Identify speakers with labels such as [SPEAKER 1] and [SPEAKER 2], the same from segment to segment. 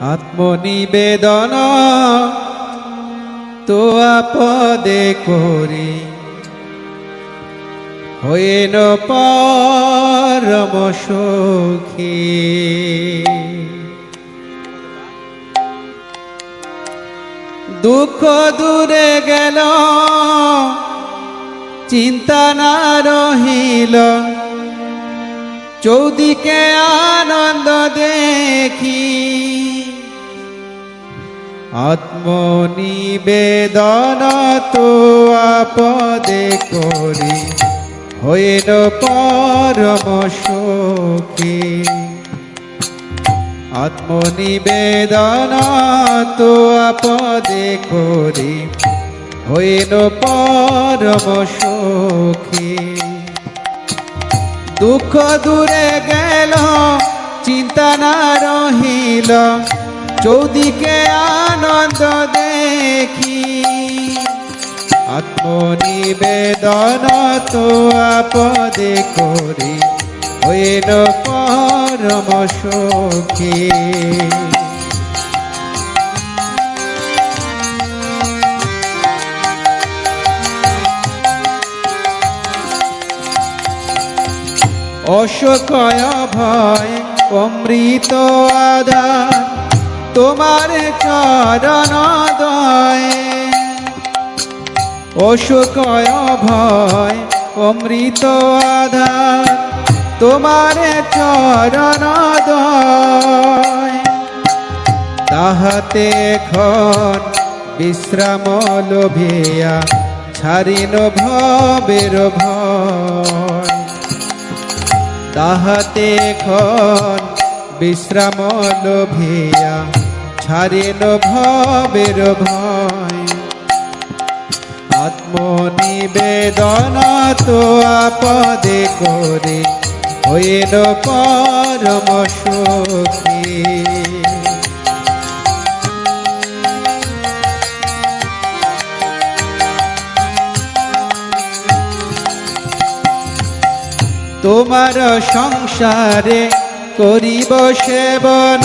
[SPEAKER 1] আত্মনিবেদন তো আপদে করি। হইন পরম সুখী। দুঃখ দূরে গেল, চিন্তা না রহিল। চৌদিকে আনন্দ দেখি। আত্মনিবেদন তো আপদে করি, হইল পরম সুখী। আত্মনিবেদন তো আপদে করি, হইল পরম সুখী। দুঃখ দূরে গেল, চিন্তা না রহিল চৌদিকে আনন্দ দেখি। আত্মনিবেদন তো আপদে করি হইল পরম সুখী। অশোকয় ভয় অমৃত আধার তোমার চরণ দয়। অশোকয় ভয়, অমৃত আধার, তোমার চরণ দয়। তাহাতে খন বিশ্রাম লোভিয়া, ছাড়িন ভবের ভয়। তাহাতে খন বিশ্রাম লোভিয়া ছাড়িল ভবের ভয়। আত্মনিবেদন তো আপদে করে হইল পরম সুখী। তোমার সংসারে করিব সেবন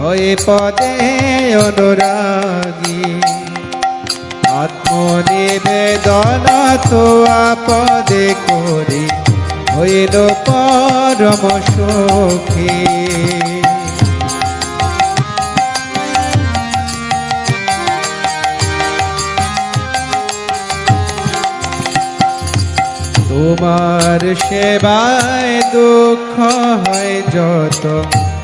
[SPEAKER 1] হয়ে পদে অনুরাগী। আত্মনিবেদন তো আপদে করি, হইল পরম সুখী। তোমার সেবায় দুঃখ হয় যত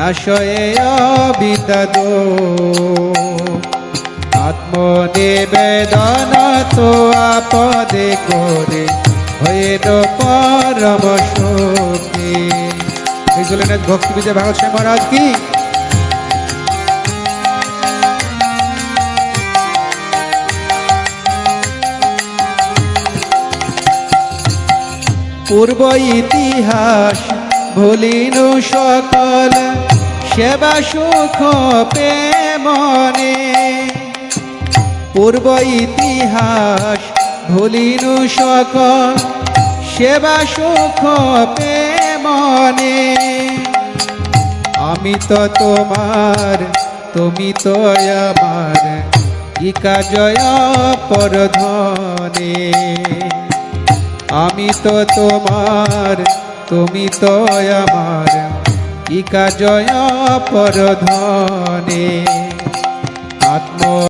[SPEAKER 1] নাশয়ে বিদাদ আত্মনিবেদন তো আপদে করে হইল পরম সুখী এই ভক্তি বিজয় ভাগত সিং মহারাজ কি? পূর্ব ইতিহাস ভুলিনু সকল সেবা সুখ পে মনে পূর্ব ইতিহাস ভুলিনু সকল সেবা সুখ প্রেমনে। আমি তো তোমার, তুমি তো আমার ইকা জয় আমি তো তোমার তুমি তো আমার কি কাজয় পরধনে আত্ম